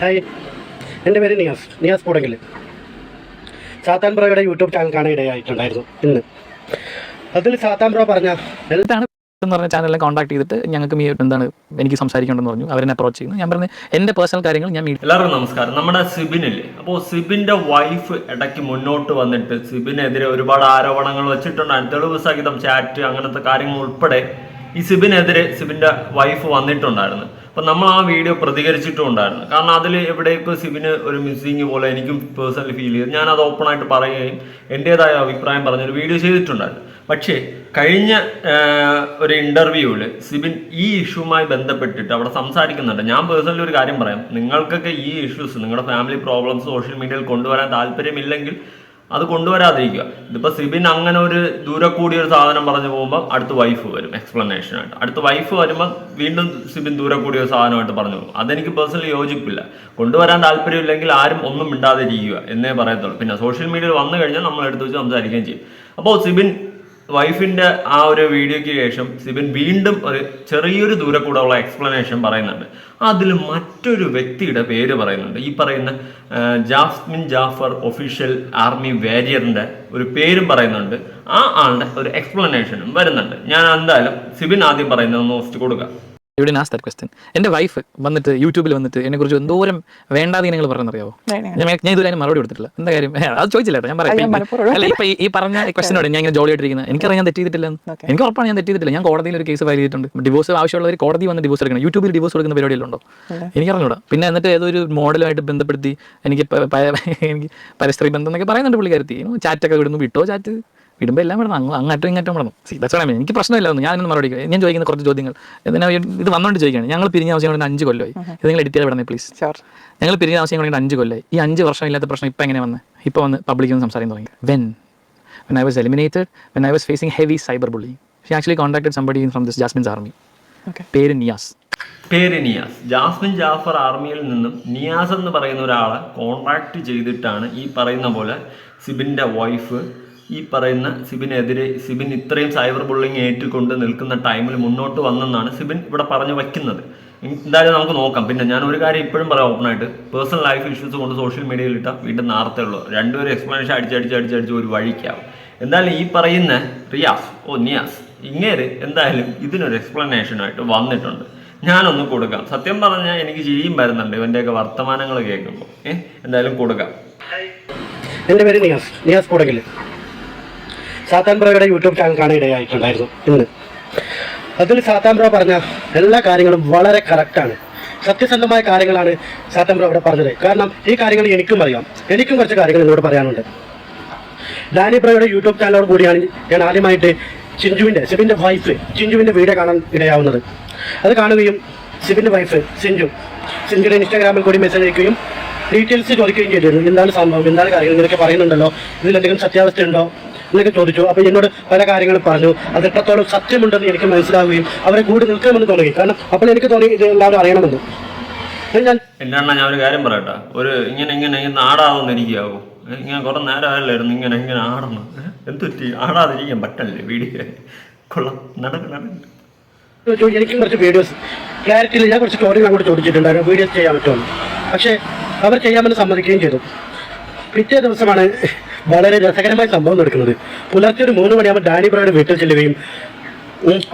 Hi എന്റെ പേര് നിയാസ്. നിയാസ് പൂടെങ്കിൽ സാത്താൻ ബ്രോയുടെ യൂട്യൂബ് ചാനൽ കാണാൻ ഇടയായിട്ടുണ്ടായിരുന്നു ഇന്ന്. അതിൽ സാത്താൻ ബ്രോ പറഞ്ഞ എന്താണ് എന്ന് പറഞ്ഞ ചാനലിനെ കോൺടാക്ട് ചെയ്തിട്ട് ഞങ്ങൾക്ക് മീ എന്താണ് എനിക്ക് സംസാരിക്കേണ്ടെന്ന് പറഞ്ഞു. അവരെ അപ്രോച്ച് ചെയ്യുന്നു. ഞാൻ പറഞ്ഞു എന്റെ പേഴ്സണൽ കാര്യങ്ങൾ ഞാൻ എല്ലാവർക്കും നമസ്കാരം. നമ്മുടെ സിബിൻ സിബിനില്ലേ അപ്പോൾ സിബിന്റെ വൈഫ് ഇടയ്ക്ക് മുന്നോട്ട് വന്നിട്ട് സിബിനെതിരെ ഒരുപാട് ആരോപണങ്ങൾ വെച്ചിട്ടുണ്ടായിരുന്നു തെളിവ് സഹിതം ചാറ്റ് അങ്ങനത്തെ കാര്യങ്ങൾ ഉൾപ്പെടെ ഈ സിബിനെതിരെ സിബിന്റെ വൈഫ് വന്നിട്ടുണ്ടായിരുന്നു. അപ്പൊ നമ്മൾ ആ വീഡിയോ പ്രതികരിച്ചിട്ടും ഉണ്ടായിരുന്നു കാരണം അതിൽ എവിടെയൊക്കെ സിബിന് ഒരു മിസ്സിങ് പോലെ എനിക്കും പേഴ്സണലി ഫീൽ ചെയ്തു. ഞാൻ അത് ഓപ്പൺ ആയിട്ട് പറയുകയും എന്റെതായ അഭിപ്രായം പറഞ്ഞൊരു വീഡിയോ ചെയ്തിട്ടുണ്ടായിരുന്നു. പക്ഷേ കഴിഞ്ഞ ഒരു ഇന്റർവ്യൂവിൽ സിബിൻ ഈ ഇഷ്യൂമായി ബന്ധപ്പെട്ടിട്ട് അവിടെ സംസാരിക്കുന്നുണ്ട്. ഞാൻ പേഴ്സണലി ഒരു കാര്യം പറയാം. നിങ്ങൾക്കൊക്കെ ഈ ഇഷ്യൂസ് നിങ്ങളുടെ ഫാമിലി പ്രോബ്ലംസ് സോഷ്യൽ മീഡിയയിൽ കൊണ്ടുവരാൻ താല്പര്യമില്ലെങ്കിൽ അത് കൊണ്ടുവരാതിരിക്കുക. ഇതിപ്പോ സിബിൻ അങ്ങനെ ഒരു ദൂരെ കൂടിയ ഒരു സാധനം പറഞ്ഞു പോകുമ്പോൾ അടുത്ത് വൈഫ് വരും എക്സ്പ്ലനേഷൻ ആയിട്ട്. അടുത്ത വൈഫ് വരുമ്പോൾ വീണ്ടും സിബിൻ ദൂരെ കൂടിയ ഒരു സാധനമായിട്ട് പറഞ്ഞു പോകും. അതെനിക്ക് പേഴ്സണലി യോജിപ്പില്ല. കൊണ്ടുവരാൻ താല്പര്യമില്ലെങ്കിൽ ആരും ഒന്നും മിണ്ടാതിരിക്കുക എന്നേ പറയത്തുള്ളൂ. പിന്നെ സോഷ്യൽ മീഡിയയിൽ വന്നു കഴിഞ്ഞാൽ നമ്മൾ എടുത്ത് വെച്ച് സംസാരിക്കുകയും ചെയ്യും. അപ്പോൾ സിബിൻ വൈഫിന്റെ ആ ഒരു വീഡിയോയ്ക്ക് ശേഷം സിബിൻ വീണ്ടും ഒരു ചെറിയൊരു ദൂരെ കൂടെ ഉള്ള എക്സ്പ്ലനേഷൻ പറയുന്നുണ്ട്. അതിൽ മറ്റൊരു വ്യക്തിയുടെ പേര് പറയുന്നുണ്ട്. ഈ പറയുന്ന ജാസ്മിൻ ജാഫർ ഒഫീഷ്യൽ ആർമി വാരിയറിന്റെ ഒരു പേരും പറയുന്നുണ്ട്. ആ ആളുടെ ഒരു എക്സ്പ്ലനേഷനും വരുന്നുണ്ട്. ഞാൻ എന്തായാലും സിബിൻ ആദ്യം പറയുന്നത് ഒന്ന് ഫസ്റ്റ് ഇവിടെ ആസ് ദാറ്റ് ക്വസ്റ്റ്യൻ എന്റെ വൈഫ് വന്നിട്ട് യൂട്യൂബിൽ വന്നിട്ട് എന്നെ കുറിച്ച് എന്തോരം വേണ്ടാതീനങ്ങൾ നിങ്ങൾ ഞാൻ ഞാൻ ഇതുവരെ മറുപടി കൊടുത്തിട്ടില്ല. എന്താ കാര്യം? അത് ചോദിച്ചില്ലട്ടോ ഞാൻ പറയാം. അല്ല ഇപ്പൊ ഈ- പറഞ്ഞ ക്വസ്റ്റിനോട് ഞാൻ ഇങ്ങനെ ജോലി ആയിട്ടിരിക്കുന്നത് എനിക്കറിയാം ഞാൻ തെറ്റിയിട്ടില്ല എനിക്ക് ഉറപ്പാണ് ഞാൻ തെറ്റിയിട്ടില്ല. ഞാൻ കോടതിയിൽ ഒരു കേസ് ഫയൽ ചെയ്തിട്ടുണ്ട്. ഡിവോഴ്സ് ആവശ്യമുള്ളവർ കോടതി വന്ന് ഡിവോഴ്സ് എടുക്കണം. യൂട്യൂബിൽ ഡിവോഴ്സ് കൊടുക്കുന്ന പരിപാടിയിലുണ്ടോ എനിക്കറിഞ്ഞൂടാ. പിന്നെ എന്നിട്ട് ഏതൊരു മോഡലുമായിട്ട് ബന്ധപ്പെടുത്തി എനിക്ക് എനിക്ക് പരസ്ത്രീ ബന്ധം എന്നൊക്കെ പറയുന്നുണ്ട് പുള്ളിക്കാരത്തി. ചാറ്റൊക്കെ വിടുന്നു വിട്ടോ ചാറ്റ് വിടുമ്പോൾ എല്ലാം വിടണം അങ്ങ് അങ്ങോട്ടും ഇങ്ങോട്ടും വിടണം സി that's what എനിക്ക് പ്രശ്നമില്ല ഒന്നും ഞാനൊന്നും മറുപടി ഞാൻ ചോദിക്കുന്ന കുറച്ച് ചോദ്യങ്ങൾ. ഇതിനെ ഇത് വന്നുകൊണ്ട് ചോദിക്കുകയാണ്. ഞങ്ങൾ പിരിഞ്ഞ ആവശ്യം കൊണ്ട് അഞ്ച് കൊല്ലമായി ഇത് നിങ്ങൾ എഡിറ്റ് ചെയ്ത് വിടണേ പ്ലീസ് ഞങ്ങൾ പിരിഞ്ഞ ആവശ്യം കൊണ്ട് അഞ്ച് കൊല്ലമായി ഈ അഞ്ച് വർഷം ഇല്ലാത്ത പ്രശ്നം ഇപ്പം എങ്ങനെ വന്നത് ഇപ്പോൾ വന്ന് പബ്ലിക്കിൽ നിന്ന് സംസാരിക്കാൻ തുടങ്ങി. When when I was eliminated when I was facing heavy cyber bullying she actually contacted somebody from this Jasmin's army പേര് നിയാസ്. പേര് നിയാസ്. ജാസ്മിൻ ജാഫർ ആർമിയിൽ നിന്നും നിയാസ് എന്ന് പറയുന്ന ഒരാളെ കോൺടാക്ട് ചെയ്തിട്ടാണ് ഈ പറയുന്ന പോലെ സിബിന്റെ വൈഫ് ഈ പറയുന്ന സിബിനെതിരെ സിബിൻ ഇത്രയും സൈബർ ബുള്ളിങ് ഏറ്റുകൊണ്ട് നിൽക്കുന്ന ടൈമിൽ മുന്നോട്ട് വന്നെന്നാണ് സിബിൻ ഇവിടെ പറഞ്ഞു വയ്ക്കുന്നത്. എന്തായാലും നമുക്ക് നോക്കാം. പിന്നെ ഞാൻ ഒരു കാര്യം ഇപ്പോഴും പറയാം ഓപ്പണായിട്ട് പേഴ്സണൽ ലൈഫ് ഇഷ്യൂസ് കൊണ്ട് സോഷ്യൽ മീഡിയയിൽ ഇട്ടാൽ വീണ്ടും നാർത്തേ ഉള്ളൂ. രണ്ടുപേരും എക്സ്പ്ലനേഷൻ അടിച്ചടിച്ച് അടിച്ചടിച്ച് ഒരു വഴിക്കാവും. എന്തായാലും ഈ പറയുന്ന റിയാസ് ഓ നിയാസ് ഇങ്ങേര് എന്തായാലും ഇതിനൊരു എക്സ്പ്ലനേഷനായിട്ട് വന്നിട്ടുണ്ട്. ഞാനൊന്ന് കൊടുക്കാം. സത്യം പറഞ്ഞാൽ എനിക്ക് ചിരിയും വരുന്നുണ്ട്. ഇവന്റെയൊക്കെ വർത്തമാനങ്ങൾ കേൾക്കുമ്പോൾ ഏഹ് എന്തായാലും കൊടുക്കാം. എന്റെ പേര് നിയാസ്. നിയാസ് പൂടെങ്കിൽ സാത്താൻ യൂട്യൂബ് ചാനൽ കാണാൻ ഇടയായിട്ടുണ്ടായിരുന്നു ഇന്ന്. അതിൽ സാത്താൻ പറഞ്ഞ എല്ലാ കാര്യങ്ങളും വളരെ കറക്റ്റാണ് സത്യസന്ധമായ കാര്യങ്ങളാണ് സാത്താൻ ഇവിടെ പറഞ്ഞത്. കാരണം ഈ കാര്യങ്ങൾ എനിക്കും അറിയാം. എനിക്കും കുറച്ച് കാര്യങ്ങൾ എന്നോട് പറയാനുണ്ട്. ഡാനി ബ്രോയുടെ യൂട്യൂബ് ചാനലോട് കൂടിയാണ് ഞാൻ ആദ്യമായിട്ട് ചിഞ്ചുവിന്റെ സിബിന്റെ വൈഫ് ചിഞ്ചുവിന്റെ വീഡിയോ കാണാൻ ഇടയാവുന്നത്. അത് കാണുകയും സിബിന്റെ വൈഫ് സിഞ്ചു സിഞ്ചുവിന്റെ ഇൻസ്റ്റാഗ്രാമിൽ കൂടി മെസ്സേജ് അയക്കുകയും ഡീറ്റെയിൽസ് ചോദിക്കുകയും ചെയ്തിരുന്നു. എന്താണ് സംഭവം? എന്താണ് കാര്യങ്ങൾ? ഇതൊക്കെ പറയുന്നുണ്ടല്ലോ? ഇതിലെന്തെങ്കിലും സത്യാവസ്ഥ ഉണ്ടോ എന്നൊക്കെ ചോദിച്ചു. അപ്പോൾ എന്നോട് പല കാര്യങ്ങൾ പറഞ്ഞു. അത് എത്രത്തോളം സത്യമുണ്ടെന്ന് എനിക്ക് മനസ്സിലാവുകയും അവരെ കൂടി നിൽക്കണമെന്ന് തോന്നി കാരണം അപ്പോൾ എനിക്ക് തോന്നി ഇത് എല്ലാവരും അറിയണമെന്ന്. എന്നാണ് ഞാൻ എന്റെ ഞാൻ ഒരു കാര്യം പറയട്ടെ? ഒരു ഇങ്ങനെ ഇങ്ങനെ ഇങ്ങനെ ആടാതൊന്നിരിക്കാവോ ഇങ്ങനെ കുറെ നേരമായല്ലായിരുന്നു ഇങ്ങനെ ഇങ്ങനെ ആടണം എന്ത് പറ്റി? ആടാതിരിക്കാൻ പറ്റല്ലേ വീഡിയോ കൊള്ളാം. നടക്കണം എനിക്കും കുറച്ച് വീഡിയോസ്. ക്ലാരിറ്റിയിൽ ഞാൻ കുറച്ച് ചോദ്യങ്ങൾ അങ്ങോട്ട് ചോദിച്ചിട്ടുണ്ടായിരുന്നു. വീഡിയോസ് ചെയ്യാൻ പറ്റുമെന്ന് പക്ഷേ അവർ ചെയ്യാമെന്ന് സമ്മതിക്കുകയും ചെയ്തു. പിറ്റേ ദിവസമാണ് വളരെ രസകരമായ സംഭവം നടക്കുന്നത്. പുലർച്ചെ ഒരു മൂന്ന് മണിയാകുമ്പോൾ ഡാനി ബ്രോയുടെ വീട്ടിൽ ചെല്ലുകയും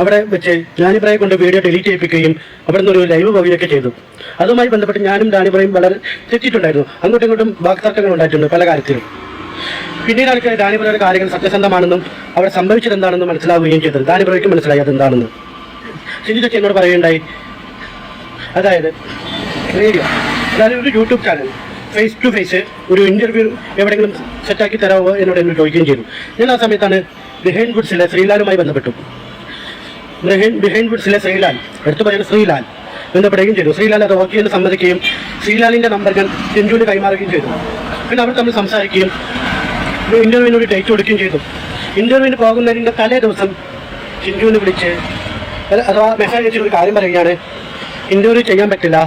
അവിടെ വെച്ച് ഡാനി ബ്രോയെ കൊണ്ട് വീഡിയോ ഡിലീറ്റ് ചെയ്യിപ്പിക്കുകയും അവിടെ നിന്ന് ഒരു ലൈവ് പോവുകയൊക്കെ ചെയ്തു. അതുമായി ബന്ധപ്പെട്ട് ഞാനും ഡാനി ബ്രോയും വളരെ തെറ്റിയിട്ടുണ്ടായിരുന്നു. അങ്ങോട്ടും ഇങ്ങോട്ടും വാക്തർക്കങ്ങൾ ഉണ്ടായിട്ടുണ്ട് പല കാര്യത്തിലും. പിന്നീട് എനിക്ക് ഡാനി ബ്രോയുടെ കാര്യങ്ങൾ സത്യസന്ധമാണെന്നും അവിടെ സംഭവിച്ചത് എന്താണെന്നും മനസ്സിലാവുകയും ചെയ്തത്. ഡാനി ബ്രോയ്ക്ക് മനസ്സിലായി അതെന്താണെന്ന് സിജു ചേച്ചി എന്നോട് പറയുകയുണ്ടായി. അതായത് റേഡിയോ. അതായത് ഒരു YouTube channel. Face to face ഒരു ഇന്റർവ്യൂ എവിടെയെങ്കിലും സെറ്റാക്കി തരാമോ എന്നോട് എന്നോട് ചോദിക്കുകയും ചെയ്തു. ഞാൻ ആ സമയത്താണ് ബിഹൈൻ ഗുഡ്സിലെ ശ്രീലാലുമായി ബന്ധപ്പെട്ടു. ബിഹൈൻ ബിഹൈൻഡ് ഗുഡ്സിലെ ശ്രീലാൽ എടുത്തു പറയുന്ന ശ്രീലാൽ ബന്ധപ്പെടുകയും ചെയ്തു. ശ്രീലാൽ അത് ഓക്കെ എന്ന് സമ്മതിക്കുകയും ശ്രീലാലിന്റെ നമ്പർ ഞാൻ ചെഞ്ചുവിന് കൈമാറുകയും ചെയ്തു. പിന്നെ അവർ തമ്മിൽ സംസാരിക്കുകയും ഇന്റർവ്യൂവിന് ഒരു ഡേറ്റ് കൊടുക്കുകയും ചെയ്തു. ഇന്റർവ്യൂവിന് പോകുന്നതിന്റെ തലേ ദിവസം ചിഞ്ചുവിനെ വിളിച്ച് അഥവാ മെസ്സേജ് അയച്ചിട്ട് ഒരു കാര്യം പറയുകയാണ് ഇന്റർവ്യൂ ചെയ്യാൻ പറ്റില്ല.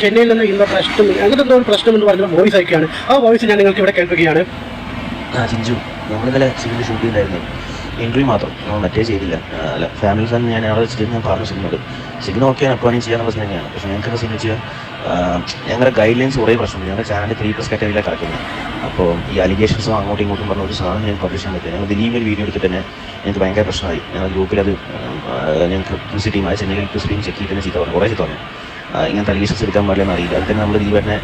ചെന്നൈയിൽ നിന്ന് ഇന്ന പ്രശ്നം അങ്ങനത്തെ എന്തോ പ്രശ്നം എന്ന് പറഞ്ഞ വോയിസ് അയക്കുകയാണ്. ആ വോയിസ് ഞാൻ നിങ്ങൾക്ക് ഇവിടെ കേൾക്കുകയാണ് ആ ചിഞ്ചു നമ്മളിന്നലെ സിവിൽ ഷൂട്ട് ചെയ്തായിരുന്നു മാത്രം. നമ്മൾ മറ്റേ ചെയ്തില്ല. ആ, അല്ല ഫാമിലി ഫാൻ ഞാൻ അവിടെ വെച്ചിട്ട് ഞാൻ പറഞ്ഞു സിനിമകൾ സിഗ്ന ഓക്കെ അപ്പോഴാണ് ചെയ്യാനുള്ള പ്രശ്നം തന്നെയാണ്. പക്ഷേ ഞങ്ങൾക്ക് സിനിമ വെച്ചാൽ ഞങ്ങളുടെ ഗൈഡ് ലൈൻസ് കുറേ പ്രശ്നമുണ്ട്. ഞങ്ങളുടെ ചാനൽ ത്രീ പ്ലസ് കാറ്റഗറിയിലാണ് കിടക്കുന്നത്. അപ്പോൾ ഈ അലിഗേഷൻസും അങ്ങോട്ടും ഇങ്ങോട്ടും പറഞ്ഞ ഒരു സാധനം ഞാൻ പബ്ലിഷ് ചെയ്യാൻ പറ്റില്ല. ഞങ്ങൾ ദിലീപ് ഒരു വീഡിയോ എടുത്തിട്ട് തന്നെ ഞങ്ങൾക്ക് ഭയങ്കര പ്രശ്നമായി. ഞങ്ങൾ ഗ്രൂപ്പിൽ അത് ഞങ്ങൾക്ക് ടീം ചെന്നൈയിൽ ക്രിസി ടീം ചെക്ക് തന്നെ ചെയ്തു കുറേ ചെയ്തു ആ, ഇങ്ങനത്തെ അലിഗേഷൻസ് എടുക്കാൻ പാടില്ലെന്ന് അറിയില്ല. അത് തന്നെ നമ്മൾ ദിലീപേട്ടനെ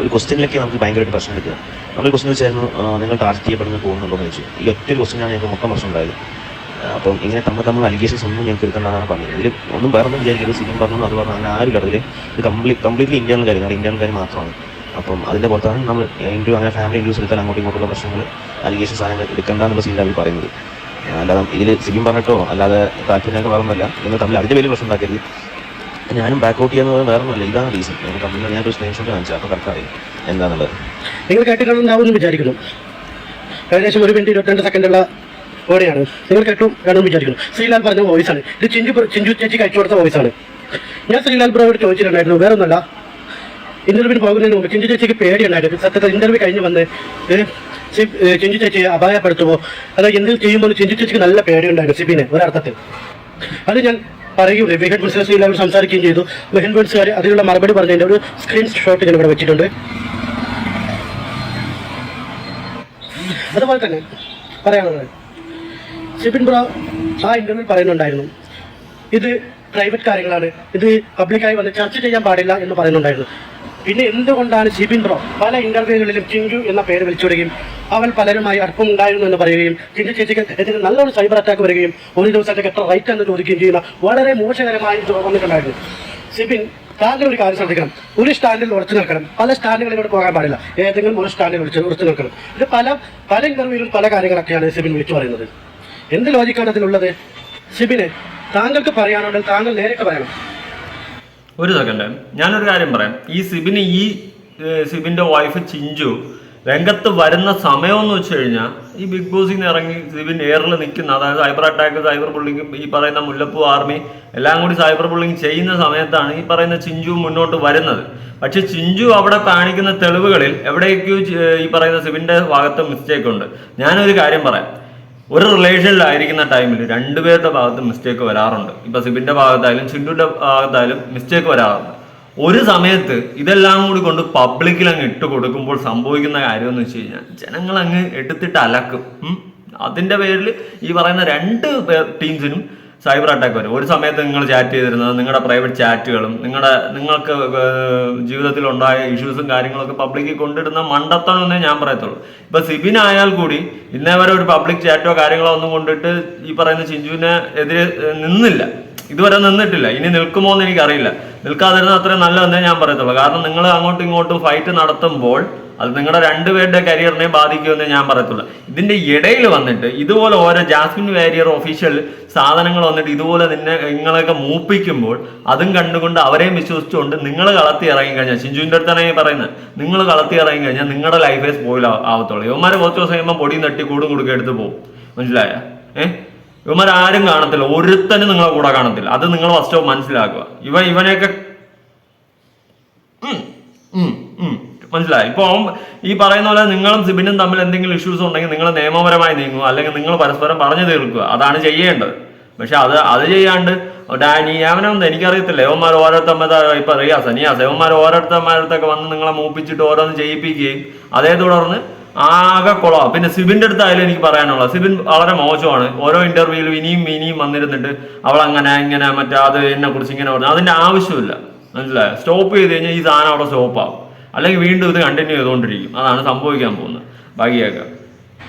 ഒരു ക്വസ്റ്റ്യനിലൊക്കെ നമുക്ക് ഭയങ്കരമായിട്ട് പ്രശ്നം എടുക്കുക. നമ്മൾ ക്വസ്റ്റ്യൻ വെച്ചായിരുന്നു നിങ്ങൾ ടാർഗറ്റ് ചെയ്യപ്പെടുന്ന പോകുന്നുണ്ടോ എന്ന് ചോദിച്ചു. ഈ ഒറ്റ ക്വസ്റ്റ്യനാണ് ഞങ്ങൾക്ക് മൊത്തം പ്രശ്നം ഉണ്ടായത്. ആ, അപ്പം ഇങ്ങനെ തമ്മിൽ തമ്മിൽ അലിഗേഷൻസ് ഒന്നും ഞങ്ങൾക്ക് എടുക്കേണ്ടതാണ് പറഞ്ഞത്. ഇതിൽ ഒന്നും വേറെ ഒന്നും വിചാരിക്കരുത്. പറഞ്ഞു അത് പറഞ്ഞു അങ്ങനെ ആരും അതിൽ ഇത് കംപ്ലീറ്റ് കംപ്ലീറ്റ്ലി ഇന്ത്യൻ കാര്യം. കാരണം ഇന്ത്യൻ കാര്യം മാത്രമാണ്. അപ്പം അതിന്റെ പുറത്താണ് നമ്മൾ ഇൻഡ്യൂ അങ്ങനെ ഫാമിലി ഇൻഡ്യൂസ് എടുത്താൽ അങ്ങോട്ടും ഇങ്ങോട്ടുള്ള പ്രശ്നങ്ങൾ അലിഗേഷൻ സാധനങ്ങൾ എടുക്കേണ്ട എന്നുള്ള സീനിലാണ് അവർ പറയുന്നത്. അല്ലാതെ ഇതിൽ സിനിമ പറഞ്ഞിട്ടോ അല്ലാതെ താല്പര്യമൊക്കെ പറഞ്ഞല്ല നിങ്ങൾ തമ്മിൽ അതിന്റെ വലിയ പ്രശ്നം ഉണ്ടാക്കരുത്. ഞാനും ബാക്ക് ഔട്ട് ചെയ്യുന്നത് വേറെ ഒന്നുമില്ല ഇതാണ് റീസൺ ഞാൻ ഒരു ഞാനൊരു സ്ക്രീൻഷോട്ട് കാണിച്ചു. അപ്പോൾ കറക്റ്റ് അറിയാം എന്താണെന്നുള്ളത് നിങ്ങൾ കേട്ടിട്ടുണ്ടാവും എന്ന് വിചാരിക്കുന്നു. ഏകദേശം ഒരു മിനിറ്റ് ഇരുപത്തിരണ്ട് സെക്കൻഡുള്ള ഓടെയാണ്. നിങ്ങൾ കേട്ടു കാണുമെന്ന് വിചാരിക്കുന്നു. ശ്രീലാൽ പറഞ്ഞ വോയിസ് ആണ്. ഇത് ചിഞ്ചു ചിഞ്ചു ചേച്ചി കഴിച്ചു കൊടുത്ത വോയിസ് ആണ്. ഞാൻ ശ്രീലാൽ ബ്രോയോട് ചോദിച്ചിട്ടുണ്ടായിരുന്നു. വേറെ ഒന്നല്ല ഇന്റർവ്യൂവിന് പോകുന്നതിന് മുമ്പ് ചിഞ്ചു ചേച്ചിക്ക് പേടിയുണ്ടായിരുന്നു. സത്യത്തിൽ ഇന്റർവ്യൂ കഴിഞ്ഞ് വന്ന് ചിഞ്ചു ചേച്ചിയെ അപായപ്പെടുത്തുമോ അതോ എന്തെങ്കിലും ചെയ്യുമ്പോൾ ചിഞ്ചു ചേച്ചിക്ക് നല്ല പേടിയുണ്ടായിരുന്നു സിബിന് ഒരർത്ഥത്തിൽ. അത് ഞാൻ പറയുകയുള്ളൂ വിഹൻ ബിസിനസ് എല്ലാവരും സംസാരിക്കുകയും ചെയ്തു. വിഹൻ ബിസിനസ്സുകാർ അതിനുള്ള മറുപടി പറഞ്ഞതിന്റെ ഒരു സ്ക്രീൻ ഷോട്ട് ഞാൻ ഇവിടെ വെച്ചിട്ടുണ്ട്. അതുപോലെ തന്നെ പറയാനുള്ളത്. ഷിബിൻ ബ്രോ ആ ഇന്റർവ്യൂ പറയുന്നുണ്ടായിരുന്നു. ഇത് പ്രൈവറ്റ് കാര്യങ്ങളാണ്. ഇത് പബ്ലിക്കായി വന്ന് ചർച്ച ചെയ്യാൻ പാടില്ല എന്ന് പറയുന്നുണ്ടായിരുന്നു. പിന്നെ എന്തുകൊണ്ടാണ് ജിബിന്ദ്രോ പല ഇന്റർവ്യൂകളിലും ചിഞ്ചു എന്ന പേര് വിളിച്ചുവിടുകയും അവൻ പലരുമായി ഉണ്ടായിരുന്നു എന്ന് പറയുകയും ചിഞ്ചു ചേച്ചിക്ക് എതിരെ നല്ലൊരു സൈബർ അറ്റാക്ക് വരികയും ഒരു ദിവസത്തേക്ക് എത്ര റൈറ്റ് എന്ന് ചോദിക്കുകയും ചെയ്യുന്ന വളരെ മോശകരമായി വന്നിട്ടുണ്ടായിരുന്നു. സിബിൻ താങ്കൾ ഒരു കാര്യം ശ്രദ്ധിക്കണം. ഒരു സ്റ്റാൻഡിൽ ഉറച്ചു നിൽക്കണം. പല സ്റ്റാൻഡുകളിലൂടെ പോകാൻ പാടില്ല. ഏതെങ്കിലും ഒരു സ്റ്റാൻഡിൽ ഉറച്ചു ഉറച്ചു നിൽക്കണം. ഇത് പല പല ഇന്റർവ്യൂവിലും പല കാര്യങ്ങളൊക്കെയാണ് സിബിൻ വിളിച്ചു പറയുന്നത്. എന്ത് ലോജിക്കാണ് അതിലുള്ളത് സിബിന് താങ്കൾക്ക് പറയാനുണ്ടെങ്കിൽ താങ്കൾ നേരിട്ട് പറയണം. ഒരു സെക്കൻഡ് ഞാനൊരു കാര്യം പറയാം. ഈ സിബിന് ഈ സിബിന്റെ വൈഫ് ചിഞ്ചു രംഗത്ത് വരുന്ന സമയം എന്ന് വെച്ച് കഴിഞ്ഞാൽ ഈ ബിഗ് ബോസിൽ നിന്ന് ഇറങ്ങി സിബിൻ എയറിൽ നിൽക്കുന്ന അതായത് സൈബർ അറ്റാക്ക് സൈബർ ബുള്ളിങ് ഈ പറയുന്ന മുല്ലപ്പൂ ആർമി എല്ലാം കൂടി സൈബർ ബുള്ളിങ് ചെയ്യുന്ന സമയത്താണ് ഈ പറയുന്ന ചിഞ്ചു മുന്നോട്ട് വരുന്നത്. പക്ഷെ ചിഞ്ചു അവിടെ കാണിക്കുന്ന തെളിവുകളിൽ എവിടെയൊക്കെയോ ഈ പറയുന്ന സിബിന്റെ ഭാഗത്ത് മിസ്റ്റേക്ക് ഉണ്ട്. ഞാനൊരു കാര്യം പറയാം. ഒരു റിലേഷനിലായിരിക്കുന്ന ടൈമിൽ രണ്ടുപേരുടെ ഭാഗത്ത് മിസ്റ്റേക്ക് വരാറുണ്ട്. ഇപ്പൊ സിബിന്റെ ഭാഗത്തായാലും സിന്ധുവിന്റെ ഭാഗത്തായാലും മിസ്റ്റേക്ക് വരാറുണ്ട്. ഒരു സമയത്ത് ഇതെല്ലാം കൂടി കൊണ്ട് പബ്ലിക്കിൽ അങ്ങ് ഇട്ട് കൊടുക്കുമ്പോൾ സംഭവിക്കുന്ന കാര്യം എന്ന് വെച്ച് കഴിഞ്ഞാൽ ജനങ്ങൾ അങ്ങ് എടുത്തിട്ട് അലക്കും. അതിന്റെ പേരിൽ ഈ പറയുന്ന രണ്ട് ടീംസിനും സൈബർ അറ്റാക്ക് വരും. ഒരു സമയത്ത് നിങ്ങൾ ചാറ്റ് ചെയ്തിരുന്നത് നിങ്ങളുടെ പ്രൈവറ്റ് ചാറ്റുകളും നിങ്ങളുടെ നിങ്ങൾക്ക് ജീവിതത്തിൽ ഉണ്ടായ ഇഷ്യൂസും കാര്യങ്ങളൊക്കെ പബ്ലിക്കിൽ കൊണ്ടിടുന്ന മണ്ടത്തണം എന്നേ ഞാൻ പറയത്തുള്ളൂ. ഇപ്പൊ സിബിൻ ആയാൽ കൂടി ഇന്നേ വരെ ഒരു പബ്ലിക് ചാറ്റോ കാര്യങ്ങളോ ഒന്നും കൊണ്ടിട്ട് ഈ പറയുന്ന ചിഞ്ചുവിനെ എതിരെ നിന്നില്ല. ഇതുവരെ നിന്നിട്ടില്ല. ഇനി നിൽക്കുമോ എന്ന് എനിക്കറിയില്ല. നിൽക്കാതിരുന്ന അത്രയും നല്ലതെന്നേ ഞാൻ പറയത്തുള്ളൂ. കാരണം നിങ്ങൾ അങ്ങോട്ടും ഇങ്ങോട്ടും ഫൈറ്റ് നടത്തുമ്പോൾ അത് നിങ്ങളുടെ രണ്ടുപേരുടെ കരിയറിനെ ബാധിക്കുമെന്ന് ഞാൻ പറയത്തുള്ളൂ. ഇതിന്റെ ഇടയിൽ വന്നിട്ട് ഇതുപോലെ ഓരോ ജാസ്മിൻ വാരിയർ ഒഫീഷ്യൽ സാധനങ്ങൾ വന്നിട്ട് ഇതുപോലെ നിന്നെ നിങ്ങളെയൊക്കെ മൂപ്പിക്കുമ്പോൾ അതും കണ്ടുകൊണ്ട് അവരെയും വിശ്വസിച്ചുകൊണ്ട് നിങ്ങൾ കളത്തി ഇറങ്ങി കഴിഞ്ഞാൽ ഷിഞ്ചുവിന്റെ അടുത്താണ് പറയുന്നത് നിങ്ങൾ കളത്തി ഇറങ്ങി കഴിഞ്ഞാൽ നിങ്ങളുടെ ലൈഫേ സ്പോയിൽ ആവത്തുള്ളൂ. ഇവന്മാരെ കുറച്ച് ദിവസം കഴിയുമ്പോൾ പൊടി നട്ടി കൂടും കൊടുക്കുക എടുത്ത് പോകും മനസ്സിലായ? ഏഹ് ഇവന്മാരാരും കാണത്തില്ല. ഒരുത്തനും നിങ്ങളെ കൂടെ കാണത്തില്ല. അത് നിങ്ങൾ ഫസ്റ്റ് മനസ്സിലാക്കുക. ഇവ ഇവനെയൊക്കെ ഉം, ഉം, ഉം. മനസ്സിലായി. ഇപ്പൊ ഈ പറയുന്ന പോലെ നിങ്ങളും സിബിനും തമ്മിൽ എന്തെങ്കിലും ഇഷ്യൂസ് ഉണ്ടെങ്കിൽ നിങ്ങൾ നിയമപരമായി നീങ്ങുക. അല്ലെങ്കിൽ നിങ്ങൾ പരസ്പരം പറഞ്ഞു തീർക്കുക. അതാണ് ചെയ്യേണ്ടത്. പക്ഷെ അത് അത് ചെയ്യാണ്ട് ഡാനി അവനൊന്നും എനിക്കറിയത്തില്ല. യവന്മാർ ഓരോരുത്തന്മാർ ഇപ്പൊ റിയാസ് നിയാസ് യവന്മാർ ഓരോരുത്തന്മാരടുത്തൊക്കെ വന്ന് നിങ്ങളെ മൂപ്പിച്ചിട്ട് ഓരോന്ന് ചെയ്യിപ്പിക്കുകയും അതേ തുടർന്ന് ആകെ കുളമാണ് പിന്നെ സിബിന്റെ അടുത്തായാലും എനിക്ക് പറയാനുള്ള സിബിൻ വളരെ മോശമാണ്. ഓരോ ഇന്റർവ്യൂവിലും ഇനിയും ഇനിയും വന്നിരുന്നിട്ട് അവൾ അങ്ങനെ ഇങ്ങനെ മറ്റേ അത് എന്നെ കുറിച്ച് ഇങ്ങനെ പറഞ്ഞു. അതിന്റെ ആവശ്യമില്ല. മനസ്സിലായോ? സ്റ്റോപ്പ് ചെയ്ത് കഴിഞ്ഞാൽ ഈ സാധനം അവിടെ സ്റ്റോപ്പ് ആവും. അല്ലെങ്കിൽ വീണ്ടും ഇത് കണ്ടിന്യൂ ചെയ്തുകൊണ്ടിരിക്കും. അതാണ് സംഭവിക്കാൻ പോകുന്നത്. ബാക്കിയൊക്കെ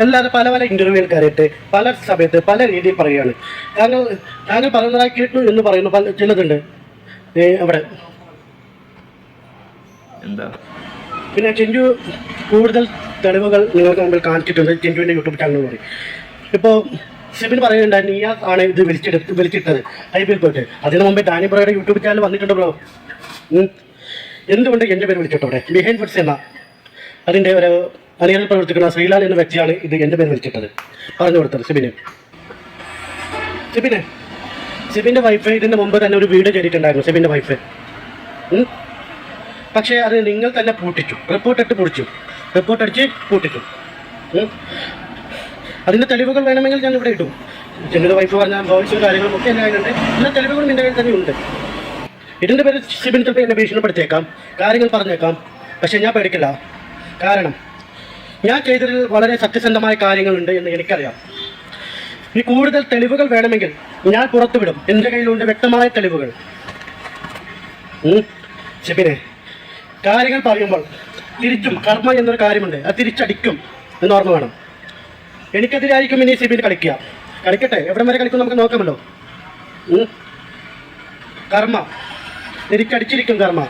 അല്ലാതെ പല പല ഇന്റർവ്യൂവിൽ കയറിയിട്ട് പല സമയത്ത് പല രീതിയിൽ പറയുകയാണ്. താങ്കൾ താങ്കൾ പറഞ്ഞതായി കേട്ടു എന്ന് പറയുന്നു. പല ചിലതുണ്ട്. അവിടെ. എന്താ? പിന്നെ ചിഞ്ചു കൂടുതൽ തെളിവുകൾ നിങ്ങൾക്ക് മുമ്പിൽ കാണിച്ചിട്ടുണ്ട്. ചിഞ്ചുവിന്റെ യൂട്യൂബ് ചാനൽ വഴി ഇപ്പോൾ സിബിൻ പറയുന്നുണ്ട് നിയാസ് ആണ് ഇത് വിളിച്ചെടുത്ത് വിളിച്ചിട്ടത്. ഐ പി എൽ പോയിട്ട്. അതിനു മുമ്പേ ഡാനി ബ്രോയുടെ യൂട്യൂബ് ചാനൽ വന്നിട്ടുണ്ട് ബ്രോ. എന്തുകൊണ്ട് എന്റെ പേര് വിളിച്ചിട്ടോ അവിടെ? ബിഹൈൻഡ് ഫുഡ്സ് എന്ന അതിന്റെ ഒരു അണിയറിൽ പ്രവർത്തിക്കുന്ന ശ്രീലാൽ എന്ന വ്യക്തിയാണ് ഇത് എന്റെ പേര് വിളിച്ചിട്ടത്. പറഞ്ഞു കൊടുത്തത് സിബിന്. സിബിന് സിബിന്റെ വൈഫ് ഇതിന് മുമ്പ് തന്നെ ഒരു വീഡിയോ ചെയ്തിട്ടുണ്ടായിരുന്നു സിബിന്റെ വൈഫ്. പക്ഷേ അത് നിങ്ങൾ തന്നെ പൂട്ടിച്ചു. റിപ്പോർട്ട് ഇട്ട് പൊടിച്ചു. റിപ്പോർട്ട് അടിച്ച് പൂട്ടിച്ചു. അതിന്റെ തെളിവുകൾ വേണമെങ്കിൽ ഞാൻ ഇവിടെ ഇട്ടു ചെന്നിയുടെ വൈഫ് പറഞ്ഞ ബോയ്സും കാര്യങ്ങളും ഒക്കെ കയ്യിലുണ്ട്. എല്ലാ തെളിവുകളും എന്റെ കയ്യിൽ തന്നെ ഉണ്ട്. ഇതിന്റെ പേര് സിബിൻ ചിലപ്പോൾ എന്നെ ഭീഷണിപ്പെടുത്തിയേക്കാം കാര്യങ്ങൾ പറഞ്ഞേക്കാം. പക്ഷേ ഞാൻ പേടിക്കില്ല. കാരണം ഞാൻ ചെയ്തതിൽ വളരെ സത്യസന്ധമായ കാര്യങ്ങളുണ്ട് എന്ന് എനിക്കറിയാം. ഈ കൂടുതൽ തെളിവുകൾ വേണമെങ്കിൽ ഞാൻ പുറത്തുവിടും. എന്റെ കയ്യിലുണ്ട് വ്യക്തമായ തെളിവുകൾ. ഷിബിനെ കാര്യങ്ങൾ പറയുമ്പോൾ തിരിച്ചും കർമ്മ എന്നൊരു കാര്യമുണ്ട്. അത് തിരിച്ചടിക്കും എന്ന് ഓർമ്മ വേണം. എനിക്കെതിരായിരിക്കും ഇനി സിബിൻ കളിക്കുക. കളിക്കട്ടെ? എവിടം വരെ കളിക്കും നമുക്ക് നോക്കാമല്ലോ. കർമ്മ. തിരിച്ചടിച്ചിരിക്കും കർമ്മ.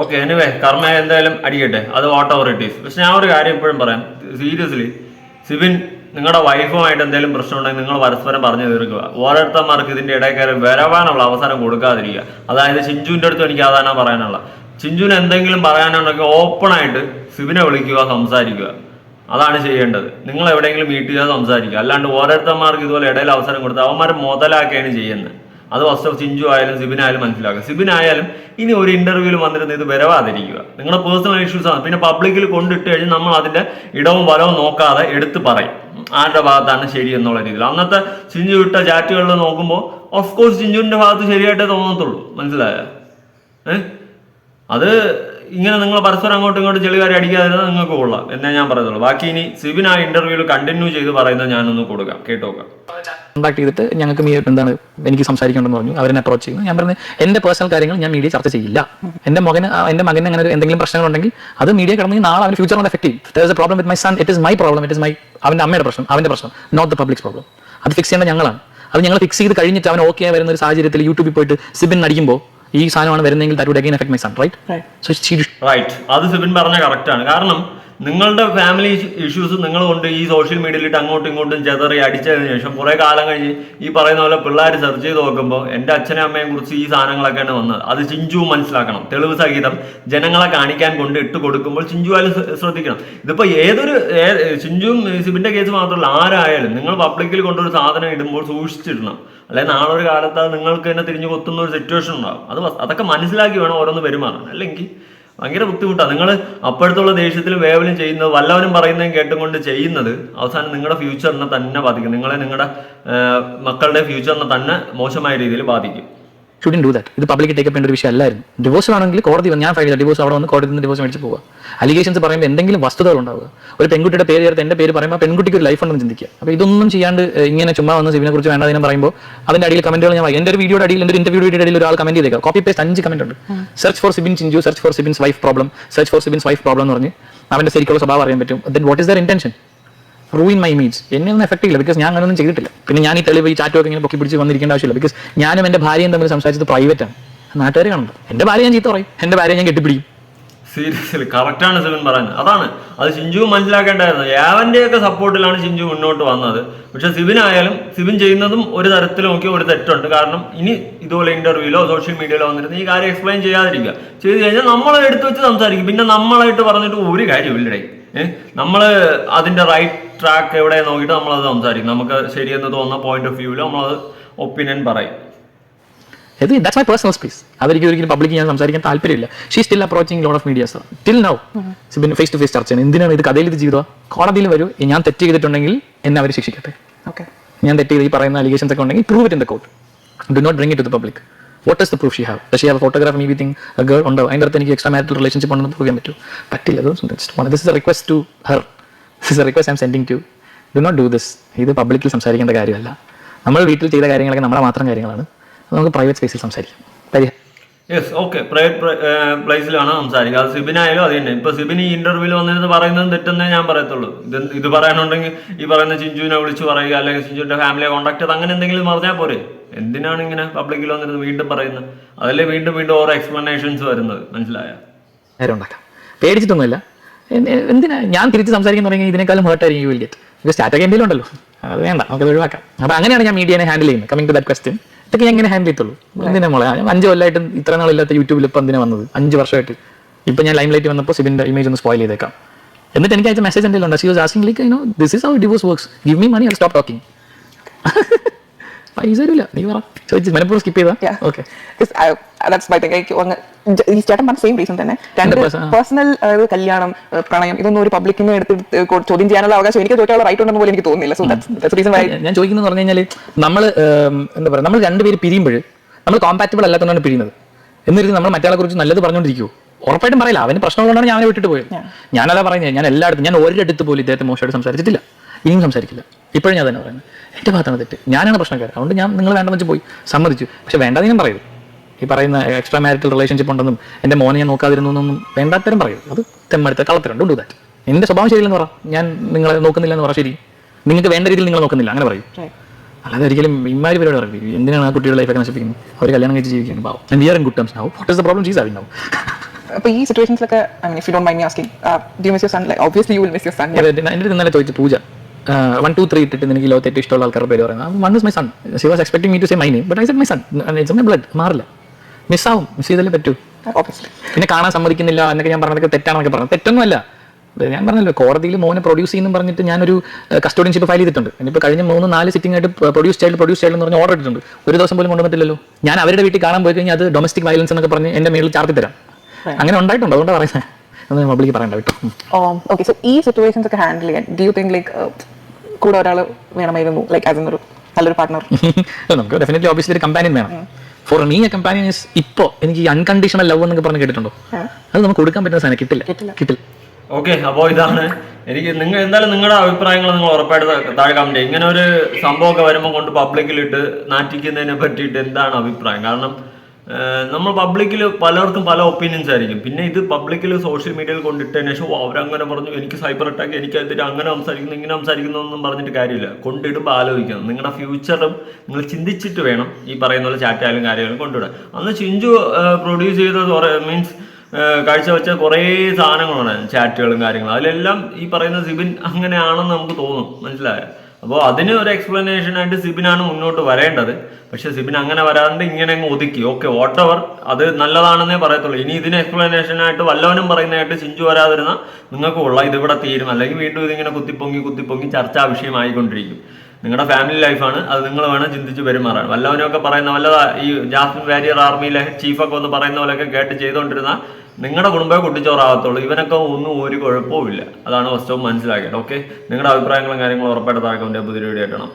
ഓക്കെ എനിവേ കർമ്മ എന്തായാലും അടിക്കട്ടെ. അത് വാട്ട് അതോറിറ്റീസ് പക്ഷെ ഞാൻ ഒരു കാര്യം എപ്പോഴും പറയാം. സീരിയസ്ലി സിബിൻ നിങ്ങളുടെ വൈഫുമായിട്ട് എന്തെങ്കിലും പ്രശ്നം ഉണ്ടെങ്കിൽ നിങ്ങൾ പരസ്പരം പറഞ്ഞു തീർക്കുക. ഓരോരുത്തന്മാർക്ക് ഇതിന്റെ ഇടയിൽ വരവാനുള്ള അവസരം കൊടുക്കാതിരിക്കുക. അതായത് ചിഞ്ചുവിന്റെ അടുത്ത് എനിക്ക് അതാണ് പറയാനുള്ള ചിഞ്ചുവിന് എന്തെങ്കിലും പറയാനുണ്ടെങ്കിൽ ഓപ്പണായിട്ട് സിബിനെ വിളിക്കുക സംസാരിക്കുക. അതാണ് ചെയ്യേണ്ടത്. നിങ്ങൾ എവിടെയെങ്കിലും മീറ്റ് ചെയ്താൽ സംസാരിക്കുക. അല്ലാണ്ട് ഓരോരുത്തന്മാർക്ക് ഇതുപോലെ ഇടയിൽ അവസരം കൊടുത്ത് അവന്മാർ മുതലാക്കുകയാണ് ചെയ്യുന്നത്. അത് ഫസ്റ്റ് ചിഞ്ചു ആയാലും സിബിനായാലും മനസ്സിലാക്കുക സിബിനായാലും ഇനി ഒരു ഇന്റർവ്യൂവിൽ വന്നിരുന്ന് ഇത് വരവാതിരിക്കുക. നിങ്ങളുടെ പേഴ്സണൽ ഇഷ്യൂസ് ആണ്. പിന്നെ പബ്ലിക്കിൽ കൊണ്ടിട്ട് കഴിഞ്ഞ് നമ്മൾ അതിന്റെ ഇടവും വലവും നോക്കാതെ എടുത്ത് പറയും. ആരുടെ ഭാഗത്താണ് ശരി എന്നുള്ള രീതിയിൽ. അന്നത്തെ ചിഞ്ചു വിട്ട ചാറ്റുകളിൽ നോക്കുമ്പോൾ ഓഫ് കോഴ്സ് ചിഞ്ചുവിന്റെ ഭാഗത്ത് ശരിയായിട്ടേ തോന്നത്തുള്ളൂ. മനസ്സിലായ? ഏഹ് അത് ഇങ്ങനെ നിങ്ങൾ പരസ്പരം അങ്ങോട്ടും ഇങ്ങോട്ടും ചെളികാരി അടിക്കാതിരുന്നാൽ നിങ്ങൾക്ക് കൊള്ളാം. എന്നേ ഞാൻ പറയുന്നുള്ളൂ ബാക്കി ഇനി സിബിൻ ആ ഇന്റർവ്യൂവിൽ കണ്ടിന്യൂ ചെയ്ത് പറയുന്നത് ഞാനൊന്ന് കൊടുക്കാം. കേട്ടോക്കാം കോൺടാക്ട് ചെയ്തിട്ട് ഞങ്ങൾക്ക് എന്താണ് എനിക്ക് സംസാരിക്കണമെന്ന് പറഞ്ഞു. അവരെ അപ്രോച്ച് ചെയ്യുന്നു. ഞാൻ പറഞ്ഞു എന്റെ പേഴ്സണൽ കാര്യങ്ങൾ ഞാൻ മീഡിയ ചർച്ച ചെയ്യില്ല. എന്റെ മകന് എന്റെ മകന് അങ്ങനെ എന്തെങ്കിലും എന്തെങ്കിലും പ്രശ്നങ്ങളുണ്ടെങ്കിൽ അത് മീഡിയ കിടന്ന് നാളെ അവന് ഫ്യൂച്ചറിൽ എഫക്ട് ചെയ്യും. A problem with my son it is my problem it is my അവന്റെ അമ്മയുടെ പ്രശ്നം അവന്റെ പ്രശ്നം നോട്ട് ദ പബ്ലിക്സ് പ്രോബ്ലം അത് ഫിക്സ് ചെയ്യേണ്ട ഞങ്ങളാണ്. അത് ഞങ്ങൾ ഫിക്സ് ചെയ്ത് കഴിഞ്ഞിട്ട് അവൻ ഓക്കെ വരുന്ന ഒരു സാഹചര്യത്തിൽ യൂട്യൂബിൽ പോയിട്ട് സിബിൻ അടിക്കുമ്പോൾ ഈ സാധനമാണ് വരുന്നതെങ്കിൽ that would again effect my son right so right അത് സിബിൻ പറഞ്ഞ കറക്റ്റ് ആണ്. കാരണം നിങ്ങളുടെ ഫാമിലി ഇഷ്യൂസ് നിങ്ങൾ കൊണ്ട് ഈ സോഷ്യൽ മീഡിയയിലിട്ട് അങ്ങോട്ടും ഇങ്ങോട്ടും ചെതറി അടിച്ചതിന് ശേഷം കുറെ കാലം കഴിഞ്ഞ് ഈ പറയുന്ന പോലെ പിള്ളേർ സെർച്ച് ചെയ്ത് നോക്കുമ്പോൾ എന്റെ അച്ഛനും അമ്മയെ കുറിച്ച് ഈ സാധനങ്ങളൊക്കെയാണ് വന്നത്. അത് ചിഞ്ചു മനസ്സിലാക്കണം. തെളിവ് സഹിതം ജനങ്ങളെ കാണിക്കാൻ കൊണ്ട് ഇട്ട് കൊടുക്കുമ്പോൾ ചിഞ്ചു ആയാലും ശ്ര- ശ്രദ്ധിക്കണം. ഇതിപ്പോൾ ഏതൊരു ചിഞ്ചു ചിഞ്ചുവും സിബിന്റെ കേസ് മാത്രമല്ല ആരായാലും നിങ്ങൾ പബ്ലിക്കിൽ കൊണ്ടൊരു സാധനം ഇടുമ്പോൾ സൂക്ഷിച്ചിടണം. അല്ലെങ്കിൽ നാളെ ഒരു കാലത്ത് നിങ്ങൾക്ക് തന്നെ തിരിഞ്ഞു കൊത്തുന്ന ഒരു സിറ്റുവേഷൻ ഉണ്ടാകും അത് അതൊക്കെ മനസ്സിലാക്കി വേണം ഓരോന്ന് പെരുമാറാൻ. അല്ലെങ്കിൽ ഭയങ്കര ബുദ്ധിമുട്ടാണ് നിങ്ങൾ അപ്പോഴത്തുള്ള ദേഷ്യത്തിൽ വേവലും ചെയ്യുന്നത് വല്ലവനും പറയുന്നതും കേട്ടുകൊണ്ട് ചെയ്യുന്നത് അവസാനം നിങ്ങളുടെ ഫ്യൂച്ചറിനെ തന്നെ ബാധിക്കും. നിങ്ങളെ നിങ്ങളുടെ മക്കളുടെ ഫ്യൂച്ചറിനെ തന്നെ മോശമായ രീതിയിൽ ബാധിക്കും. ഷുഡിൻ ഡു ദാറ്റ് ഇത് പബ്ലിക് ടേക്കപ്പ് ചെയ്യേണ്ട ഒരു വിഷയം അല്ലായിരുന്നു. ഡിവോഴ്സ് ആണെങ്കിൽ കോടതി ഞാൻ ഫയൽ ചെയ്ത ഡിവോഴ്സ് അവിടെ വന്ന് കോടതി നിന്ന് ഡിവോഴ്സ് മേടിച്ച് പോവുക. അലിഗേഷൻസ് പറയുമ്പോൾ എന്തെങ്കിലും വസ്തുതകൾ ഉണ്ടാവുക. ഒരു പെൺകുട്ടിയുടെ പേര് ചേർത്ത് എന്റെ പേര് പറയുമ്പോൾ പെൺകുട്ടിക്ക് ഒരു ലൈഫ് ഉണ്ടെന്ന് ചിന്തിക്കുക. അപ്പോൾ ഇതൊന്നും ചെയ്യാണ്ട് ഇങ്ങനെ ചുമ്മാ വന്ന് സിബിനെ കുറിച്ച് വേണ്ടതിനെ പറയുമ്പോൾ അതിന്റെ അടിയിൽ കമന്റുകൾ ഞാൻ എന്റെ എന്റെ ഒരു വീഡിയോയുടെ അടിയിൽ എന്റെ ഇന്റർവ്യൂ വീഡിയോ അടിയിൽ ഒരാൾ കമന്റ് ചെയ്തേക്കാം. കോപ്പി പേസ്റ്റ് അഞ്ച് കമന്റ് ഉണ്ട്. Search for Sibin Chinchu search for Sibin's wife problem search for Sibin's wife problem എന്ന് പറഞ്ഞ് അവന്റെ ശരിക്കുള്ള സ്വഭാവം അറിയാൻ പറ്റും. Then what is their intention ruin my means എന്നെ ഒന്നും എഫക്ട് ചെയ്യില്ല. ബിക്കോസ് ഞാൻ അങ്ങനെയൊന്നും ചെയ്തിട്ടില്ല. പിന്നെ ഞാൻ ഈ തെളിവ് ഈ ചാറ്റോ ഒക്കെ ഇങ്ങനെ പൊക്കി പിടിച്ച് വന്നിരിക്കേണ്ട ആവശ്യമില്ല. ബിക്കോസ് ഞാനും എന്റെ ഭാര്യയും തമ്മിൽ സംസാരിച്ചത് പ്രൈവറ്റ് ആണ്. നാട്ടുകാർ കാണുന്നത് എന്റെ ഭാര്യ ഞാൻ ചീത്ത പറയും. എന്റെ ഭാര്യ ഞാൻ കെട്ടിപ്പിടിക്കും. സീരിയസ്ലി കറക്റ്റാണ് സിബിൻ പറയുന്നത് അതാണ്. അത് സിഞ്ചു മനസ്സിലാക്കേണ്ടായിരുന്നു യാവന്റെയൊക്കെ സപ്പോർട്ടിലാണ് സിഞ്ചു മുന്നോട്ട് വന്നത്. പക്ഷെ സിബിൻ ആയാലും സിബിൻ ചെയ്യുന്നതും ഒരു തരത്തിൽ നോക്കി ഒരു തെറ്റുണ്ട്. കാരണം ഇനി ഇതുപോലെ ഇന്റർവ്യൂലോ സോഷ്യൽ മീഡിയയിലോ വന്നിരുന്ന് ഈ കാര്യം എക്സ്പ്ലെയിൻ ചെയ്യാതിരിക്കുക. ചെയ്ത് കഴിഞ്ഞാൽ നമ്മളെ എടുത്തു വെച്ച് സംസാരിക്കും. പിന്നെ നമ്മളായിട്ട് പറഞ്ഞിട്ട് ഒരു കാര്യമില്ലടേ ഏഹ് നമ്മൾ അതിന്റെ റൈറ്റ് ട്രാക്ക് എവിടെ നോക്കിയിട്ട് നമ്മളത് സംസാരിക്കും. നമുക്ക് ശരിയെന്ന് തോന്നുന്ന പോയിന്റ് ഓഫ് വ്യൂവിൽ നമ്മളത് ഒപ്പീനിയൻ പറയും. ഇത് ദാറ്റ്സ് മൈ പേഴ്സണൽ സ്പേസ് ഒരിക്കലും പബ്ലിക് ഞാൻ സംസാരിക്കാൻ താല്പര്യമില്ല. She still approaching load of medias till now പിന്നെ ഫേസ് ടു ഫേസ് ചർച്ച ചെയ്യണം എന്തിനാണ് ഇത് കഥയിൽ ഇത് ചെയ്തോ കോടതിയിൽ വരൂ. ഞാൻ തെറ്റ് ചെയ്തിട്ടുണ്ടെങ്കിൽ എന്നെ അവർ ശിക്ഷിക്കട്ടെ. ഓക്കെ ഞാൻ തെറ്റ് ചെയ്ത് ഈ പറയുന്ന അലിഗേഷൻസ് ഒക്കെ ഉണ്ടെങ്കിൽ prove it in the court do not bring it to the public what is the proof she have she have photograph me with a girl ഉണ്ടോ? അതിന്റെ അടുത്ത് എനിക്ക് എക്സ്ട്രാ മാരിറ്റൽ റിലേഷൻഷിപ്പ് ഉണ്ടെന്ന് പ്രൂവ് ചെയ്യാൻ പറ്റും പറ്റില്ല request to her is a request I'm sending to do not do this ഇത് പബ്ലിക്കിൽ സംസാരിക്കേണ്ട കാര്യമല്ല. നമ്മൾ വീട്ടിൽ ചെയ്ത കാര്യങ്ങളൊക്കെ നമ്മുടെ മാത്രം കാര്യങ്ങളാണ്. നമുക്ക് പ്രൈവറ്റ് സ്പേസിൽ സംസാരിക്കാം. പരിഹാരം യെസ് ഓക്കെ പ്രൈവറ്റ് പ്ലേസിലാണ് സംസാരിക്കുക. അത് സിബിനായാലും അത് തന്നെ. ഇപ്പൊ സിബിൻ ഈ ഇന്റർവ്യൂവിൽ വന്നിരുന്ന് പറയുന്നത് തെറ്റെന്നേ ഞാൻ പറയത്തുള്ളൂ. ഇത് ഇത് പറയാനുണ്ടെങ്കിൽ ഈ പറയുന്ന ചിഞ്ചുവിനെ വിളിച്ച് പറയുക അല്ലെങ്കിൽ ചിഞ്ചുവിന്റെ ഫാമിലിയെ കോൺടാക്ട് ചെയ്ത് അങ്ങനെ എന്തെങ്കിലും പറഞ്ഞാൽ പോരെ. എന്തിനാണ് ഇങ്ങനെ പബ്ലിക്കിൽ വന്നിരുന്ന് വീണ്ടും പറയുന്നത്? അതല്ലേ വീണ്ടും വീണ്ടും ഓരോ എക്സ്പ്ലനേഷൻസ് വരുന്നത്. മനസ്സിലായ? പേടിച്ചിട്ടൊന്നുമില്ല. എന്തിനാ? ഞാൻ തിരിച്ച് സംസാരിക്കാൻ തുടങ്ങി ഇതിനേക്കാളും ഹേർട്ടായിരിക്കും യു വിൽ ഗെറ്റ് ബിക്കോസ് സ്റ്റാറ്റൊക്കെ എന്തെങ്കിലും ഉണ്ടല്ലോ. അത് വേണ്ട നമുക്കത് ഒഴിവാക്കാം. അപ്പോൾ അങ്ങനെയാണ് ഞാൻ മീഡിയനെ ഹാൻഡിൽ ചെയ്യുന്നത് കമ്മിങ് ടു ദാറ്റ് ക്വസ്റ്റ്യൻ ഇതൊക്കെ ഞാൻ എങ്ങനെ ഹാൻഡിൽ ചെയ്യത്തുള്ളൂ. എന്തിനാ മോളെ? അഞ്ച് കൊല്ലമായിട്ട് ഇത്ര നാളില്ലാത്ത യൂട്യൂബിൽ ഇപ്പം എന്തിനാ വന്നത്? അഞ്ച് വർഷമായിട്ട്. ഇപ്പം ഞാൻ ലൈം ലൈറ്റ് വന്നപ്പോൾ സിബിന്റെ ഇമേജ് ഒന്ന് സ്പോയിൽ ചെയ്തേക്കാം. എന്നിട്ട് എനിക്ക് അയച്ച മെസ്സേജ് എന്തെങ്കിലും ഉണ്ട്? She was asking like you know this is our divorce works give me money I stop talking പൈസ തരില്ല നീ പറ. ചോദിച്ചു മനപ്പൂർവം സ്കിപ്പ് ചെയ്താ. ഓക്കെ Because I- തിങ്ക് ഈ ചേട്ടൻ പറഞ്ഞ സെയിം റീസൺ തന്നെ. രണ്ട് പേഴ്സണൽ അതായത് പേഴ്സണൽ കല്യാണം ഏഹ്, പ്രണയം ഇതൊന്നും ഒരു പബ്ലിക്കിനെ എടുത്ത് ചോദ്യം ചെയ്യാനുള്ള അവകാശം എനിക്ക് ചോദിക്കാനുള്ള റൈറ്റ് ഉണ്ടെന്ന് പോലും എനിക്ക് തോന്നുന്നില്ല. സോ ദാറ്റ്സ് റീസൺ ഞാൻ ചോദിക്കുന്നത് പറഞ്ഞു കഴിഞ്ഞാൽ നമ്മൾ എന്താ പറയുക നമ്മൾ രണ്ടുപേര് പിരിയുമ്പോൾ നമ്മൾ കോമ്പാറ്റബിൾ അല്ലാത്തതുകൊണ്ടാണ് പിരിയുന്നത്. എന്നിരുന്ന് നമ്മൾ മറ്റേ കുറിച്ച് നല്ലത് പറഞ്ഞുകൊണ്ടിരിക്കുമോ ഉറപ്പായിട്ടും പറയില്ല. അവന് പ്രശ്നമുള്ളതാണ് ഞാൻ വിട്ടിട്ട് പോയത്. ഞാനതാ പറയുന്നത് ഞാൻ എല്ലായിടത്തും ഞാൻ ഒരിടത്ത് പോലും ഇദ്ദേഹത്തെ മോശമായിട്ട് സംസാരിച്ചിട്ടില്ല. ഇനിയും സംസാരിക്കില്ല. ഇപ്പോഴും ഞാൻ തന്നെ പറയുന്നത്. എന്റെ ഭാഗത്താണ് തെറ്റ്. ഞാനാണ് പ്രശ്നക്കാരൻ. അതുകൊണ്ട് ഞാൻ നിങ്ങൾ വേണ്ടെന്ന് വെച്ച് പോയി സമ്മതിച്ചു. പക്ഷെ വേണ്ടാന്ന് ഞാൻ പറയരുത്. ഈ പറയുന്ന എക്സ്ട്രാ മാരിറ്റൽ റിലേഷൻഷിപ്പ് ഉണ്ടെന്നും എന്റെ മോനെ ഞാൻ നോക്കാതിരുന്നു എന്നൊന്നും വേണ്ടാത്തരം പറയരുത് അത് തെമ്മടുത്ത കളത്തരം ഡു ദാറ്റ് എന്റെ സ്വഭാവം ശരിയില്ലെന്ന് പറ. ഞാൻ നിങ്ങളെ നോക്കുന്നില്ല എന്ന് പറ. ശരി. നിങ്ങൾക്ക് വേണ്ട രീതിയിൽ നിങ്ങൾ നോക്കുന്നില്ല. അങ്ങനെ പറയും. അല്ലാതെ ഒരിക്കലും ഇമാരി പരിപാടി പറയും. എന്തിനാണ് ആ കുട്ടികളുടെ ലൈഫൊക്കെ നശിപ്പിക്കുന്നത്? അവർ കല്യാണം കഴിച്ച് ജീവിക്കുകയാണ്. പാവം and we are in good terms now what is the problem she's having now അപ്പോൾ ഈ സിറ്റുവേഷൻസിലൊക്കെ I mean if you don't mind me asking do you miss your son like obviously you will miss your son എന്റെ ഇന്നലെ ചോദിച്ചു പൂജ one two three ഇട്ടിട്ട് എനിക്ക് ലോകത്ത് ഏറ്റവും ഇഷ്ടമുള്ള ആൾക്കാരുടെ പേര് പറയുന്നത്. One is my son she was expecting me to say my name but I said my son it's my blood മാറില്ല. മിസ്സാവും. മിസ് ചെയ്തല്ലേ പറ്റൂ. പിന്നെ കാണാൻ സമ്മതിക്കുന്നില്ല എന്നൊക്കെ ഞാൻ പറഞ്ഞതൊക്കെ തെറ്റാണെന്നൊക്കെ പറഞ്ഞു. തെറ്റൊന്നുമല്ല. ഞാൻ പറഞ്ഞല്ലോ കോടതിയിൽ മോനെ പ്രൊഡ്യൂസ് ചെയ്യുന്നു പറഞ്ഞിട്ട് ഞാനൊരു കസ്റ്റോഡിയൻഷിപ്പ് ഫയൽ ചെയ്തിട്ടുണ്ട് ഇനിയിപ്പോൾ കഴിഞ്ഞ മൂന്ന് നാല് സിറ്റിംഗ് ആയിട്ട് പ്രൊഡ്യൂസ് ചൈൽഡ് പ്രൊഡ്യൂസ് ചൈൽഡ് എന്ന് പറഞ്ഞ് ഓർഡർ ഇട്ടിട്ടുണ്ട്. ഒരു ദിവസം പോലും കൊണ്ടുവന്നിട്ടില്ലല്ലോ. ഞാൻ അവരുടെ വീട്ടിൽ കാണാൻ പോയി കഴിഞ്ഞാൽ അത് ഡൊമസ്റ്റിക് വയലൻസ് എന്നൊക്കെ പറഞ്ഞ് എന്റെ മേളിൽ ചാർത്തി തരാം. അങ്ങനെ ഉണ്ടായിട്ടുണ്ട്. അതുകൊണ്ടാണ് പറയുന്നത് എന്ന് പബ്ലിക്ക് പറയണ്ട കേട്ടോ. ഓക്കെ സോ ഈ സിറ്റുവേഷൻസ് ഒക്കെ ഹാൻഡിൽ ചെയ്യാൻ ഡു യു തിങ്ക് ലൈക്ക് കൂടെ ഒരാൾ വേണമായിരുന്നു? ലൈക്ക് ആസ് ഒരു നല്ലൊരു പാർട്ട്ണർ നമുക്ക് ഡെഫിനറ്റ്ലി ഓബിയസ്ലി ഒരു കമ്പാനിയൻ വേണം. For me a companion is ഇപ്പോൾ എനിക്ക് ഈ അൺകണ്ടീഷണൽ ലവ് എന്നൊക്കെ പറഞ്ഞ് കേട്ടിട്ടുണ്ടോ? അത് നമുക്ക് കൊടുക്കാൻ പറ്റുന്ന സാധനം കിട്ടില്ല. കിട്ടില്ല. ഓക്കെ അപ്പോൾ ഇതാണ്. എനിക്ക് നിങ്ങൾ എന്തായാലും നിങ്ങളുടെ അഭിപ്രായങ്ങൾ നിങ്ങൾ ഉറപ്പായിട്ട് താഴെ കമന്റ് ചെയ്യും ഇങ്ങനെ ഒരു സംഭവമൊക്കെ വരുമ്പോൾ കൊണ്ട് പബ്ലിക്കിലിട്ട് നാറ്റിക്കുന്നതിനെ പറ്റിയിട്ട് എന്താണ് അഭിപ്രായം? കാരണം നമ്മൾ പബ്ലിക്കിൽ പലർക്കും പല ഒപ്പീനിയൻസ് ആയിരിക്കും. പിന്നെ ഇത് പബ്ലിക്കിൽ സോഷ്യൽ മീഡിയയിൽ കൊണ്ടിട്ടതിന് ശേഷം "ഓ, അവരങ്ങനെ പറഞ്ഞു എനിക്ക് സൈബർ അറ്റാക്ക് എനിക്കെതിരെ അങ്ങനെ സംസാരിക്കുന്നു ഇങ്ങനെ സംസാരിക്കുന്നു ഒന്നും പറഞ്ഞിട്ട് കാര്യമില്ല. കൊണ്ടിടുമ്പോൾ ആലോചിക്കണം. നിങ്ങളുടെ ഫ്യൂച്ചറും നിങ്ങൾ ചിന്തിച്ചിട്ട് വേണം ഈ പറയുന്ന പോലെ ചാറ്റായാലും കാര്യങ്ങളും കൊണ്ടുവിടാൻ അന്ന് ചിഞ്ചു പ്രൊഡ്യൂസ് ചെയ്തത് മീൻസ് കാഴ്ചവെച്ച കുറേ സാധനങ്ങളാണ് ചാറ്റുകളും കാര്യങ്ങളും. അതിലെല്ലാം ഈ പറയുന്ന സിബിൻ അങ്ങനെയാണെന്ന് നമുക്ക് തോന്നും. മനസ്സിലായോ? അപ്പോൾ അതിന് ഒരു എക്സ്പ്ലനേഷൻ ആയിട്ട് സിബിനാണ് മുന്നോട്ട് വരേണ്ടത്. പക്ഷെ സിബിൻ അങ്ങനെ വരാണ്ട് ഇങ്ങനെ അങ്ങ് ഒതുക്കി. ഓക്കെ വാട്ടവർ അത് നല്ലതാണെന്നേ പറയത്തുള്ളൂ. ഇനി ഇതിന് എക്സ്പ്ലനേഷൻ ആയിട്ട് വല്ലവനും പറയുന്നതായിട്ട് ചിഞ്ചു വരാതിരുന്ന നിങ്ങൾക്ക് കൊള്ളാം. ഇതിവിടെ തീരും. അല്ലെങ്കിൽ വീണ്ടും ഇതിങ്ങനെ കുത്തിപ്പൊങ്ങി കുത്തിപ്പൊങ്ങി ചർച്ചാ വിഷയമായിക്കൊണ്ടിരിക്കും. നിങ്ങളുടെ ഫാമിലി ലൈഫാണ് അത് നിങ്ങൾ വേണം ചിന്തിച്ച് പെരുമാറാൻ. വല്ലവനൊക്കെ പറയുന്ന വല്ലതാ ഈ ജാസ്മിൻ വാരിയർ ആർമിയിലെ ചീഫൊക്കെ ഒന്ന് പറയുന്ന പോലെയൊക്കെ കേട്ട് ചെയ്തുകൊണ്ടിരുന്ന നിങ്ങളുടെ കുടുംബമേ കുട്ടിച്ചോറാകത്തുള്ളൂ ഇവനൊക്കെ ഒന്നും ഒരു കുഴപ്പവും ഇല്ല അതാണ് ഫസ്റ്റ് ഓഫ് മനസ്സിലാക്കിയത് ഓക്കെ നിങ്ങളുടെ അഭിപ്രായങ്ങളും കാര്യങ്ങളും ഉറപ്പായിട്ട് താഴെ പുതിയ വീഡിയോ ആയിട്ടാണ്